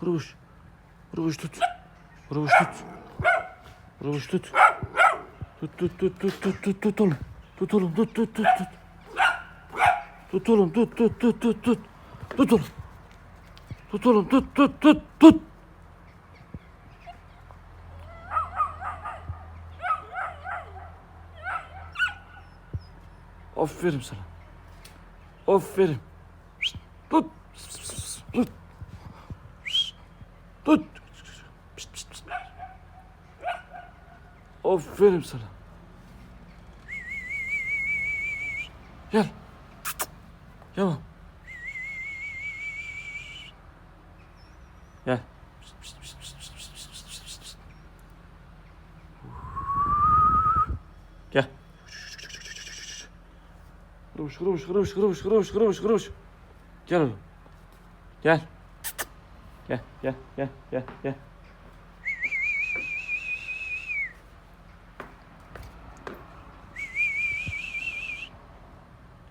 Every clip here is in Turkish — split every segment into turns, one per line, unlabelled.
Kuruş. Kuruş tut. Kuruş tut. Kuruş tut. Tut tut tut tut tut tut tut oğlum. Tut oğlum tut tut tut tut. Tut oğlum tut tut tut tut tut. Tut oğlum. Tut oğlum tut tut tut tut. Aferin sana. Aferin. Tut. Tut. Tut. Aferin sana. Gel. Gel. Gel. Gel. Kırmış kırmış kırmış kırmış kırmış kırmış kırmış. Gel oğlum. Gel. Gel gel gel gel gel.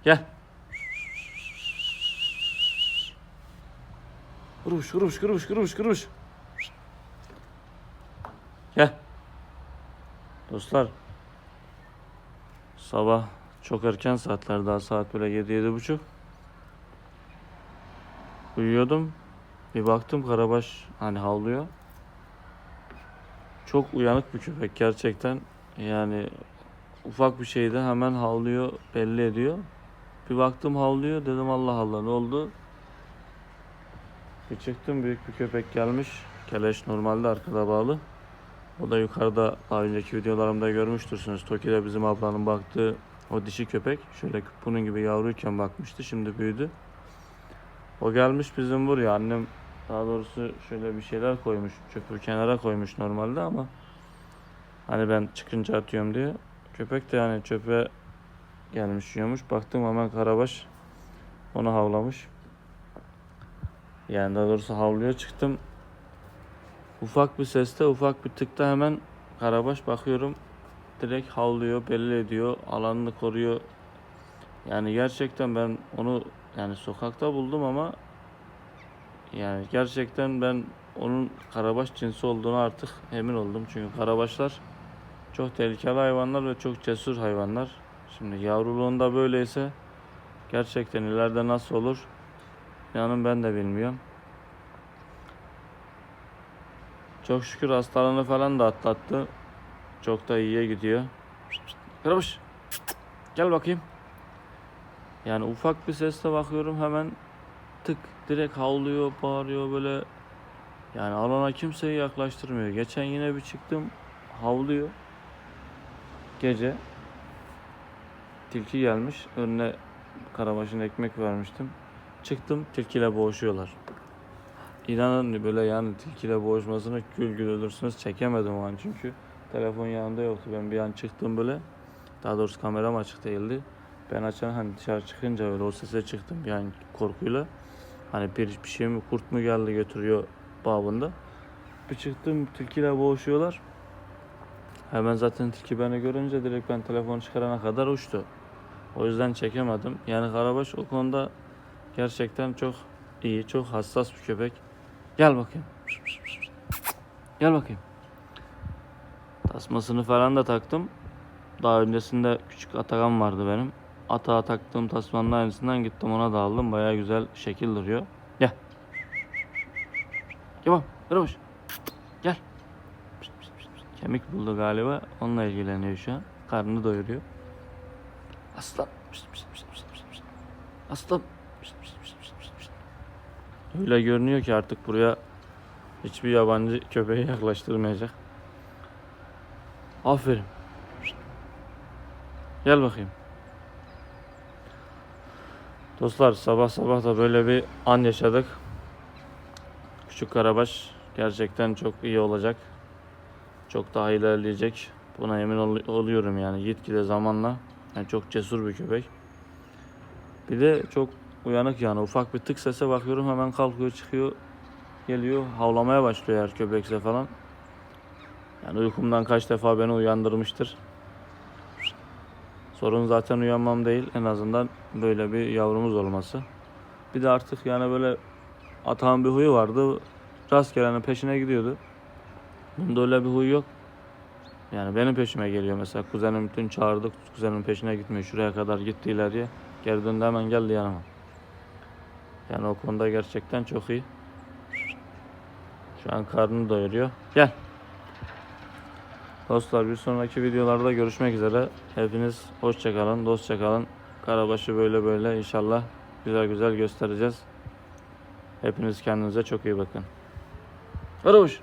Gel. Kırmış kırmış kırmış kırmış kırmış. Gel. Dostlar. Sabah çok erken saatler daha saat böyle yedi yedi buçuk. Uyuyordum. Bir baktım Karabaş hani havlıyor. Çok uyanık bir köpek gerçekten. Yani ufak bir şeyde hemen havlıyor, belli ediyor. Bir baktım havlıyor dedim Allah Allah ne oldu? Bir çıktım büyük bir köpek gelmiş. Keleş normalde arkada bağlı. O da yukarıda daha önceki videolarımda görmüştürsünüz. Toki'de bizim ablanın baktığı o dişi köpek. Şöyle bunun gibi yavruyken bakmıştı. Şimdi büyüdü. O gelmiş bizim buraya. Annem daha doğrusu şöyle bir şeyler koymuş. Çöpü kenara koymuş normalde ama hani ben çıkınca atıyorum diye. Köpek de yani çöpe gelmiş yiyormuş. Baktım hemen karabaş onu havlamış. Yani daha doğrusu havluya çıktım. Ufak bir seste, ufak bir tıkta hemen karabaş bakıyorum. Direkt havlıyor, belli ediyor, alanını koruyor. Yani gerçekten ben onu yani sokakta buldum ama yani gerçekten ben onun karabaş cinsi olduğunu artık emin oldum. Çünkü karabaşlar çok tehlikeli hayvanlar ve çok cesur hayvanlar. Şimdi yavruluğunda böyleyse gerçekten ileride nasıl olur? İnanın ben de bilmiyorum. Çok şükür hastalığını falan da atlattı. Çok da iyiye gidiyor. Karabaş. Gel bakayım. Yani ufak bir sesle bakıyorum hemen tık direkt havlıyor, bağırıyor böyle. Yani alana kimseyi yaklaştırmıyor. Geçen yine bir çıktım havlıyor. Gece tilki gelmiş. Önüne karabaşın ekmek vermiştim. Çıktım tilkiyle boğuşuyorlar. İnanın böyle yani tilkiyle boğuşmasını gül gül ölürsünüz. Çekemedim o an çünkü. Telefon yanımda yoktu. Ben bir an çıktım böyle. Daha doğrusu kameram açık değildi. Ben açan hani dışarı çıkınca öyle o sese çıktım an korkuyla. Hani bir, bir şey mi kurt mu geldi götürüyor babında. Bir çıktım tilkiyle boğuşuyorlar. Hemen zaten tilki beni görünce direkt ben telefonu çıkarana kadar uçtu. O yüzden çekemedim. Yani Karabaş o konuda gerçekten çok iyi, çok hassas bir köpek. Gel bakayım. Gel bakayım. Tasmasını falan da taktım. Daha öncesinde küçük Atakan vardı benim. Atağa taktığım tasmanın aynısından gittim ona da aldım. Baya güzel şekil duruyor. Gel. Gel bak. Kemik buldu galiba. Onunla ilgileniyor şu an. Karnını doyuruyor. Aslan. Aslan. Öyle görünüyor ki artık buraya hiçbir yabancı köpeği yaklaştırmayacak. Aferin. Gel bakayım. Dostlar sabah sabah da böyle bir an yaşadık. Küçük Karabaş gerçekten çok iyi olacak. Çok daha ilerleyecek. Buna emin ol- oluyorum yani gitgide zamanla. Yani çok cesur bir köpek. Bir de çok uyanık yani ufak bir tık sese bakıyorum hemen kalkıyor çıkıyor geliyor havlamaya başlıyor her köpekse falan. Yani uykumdan kaç defa beni uyandırmıştır. Sorun zaten uyanmam değil en azından böyle bir yavrumuz olması. Bir de artık yani böyle atağın bir huyu vardı. rastgelenin peşine gidiyordu. Bunda öyle bir huy yok. Yani benim peşime geliyor mesela. Kuzenim dün çağırdık. Kuzenin peşine gitmiyor. Şuraya kadar gitti ileriye. Geri döndü hemen geldi yanıma. Yani o konuda gerçekten çok iyi. Şu an karnını doyuruyor. Gel. Dostlar bir sonraki videolarda görüşmek üzere. Hepiniz hoşça kalın, dostça kalın. Karabaşı böyle böyle inşallah güzel güzel göstereceğiz. Hepiniz kendinize çok iyi bakın. Karabaş.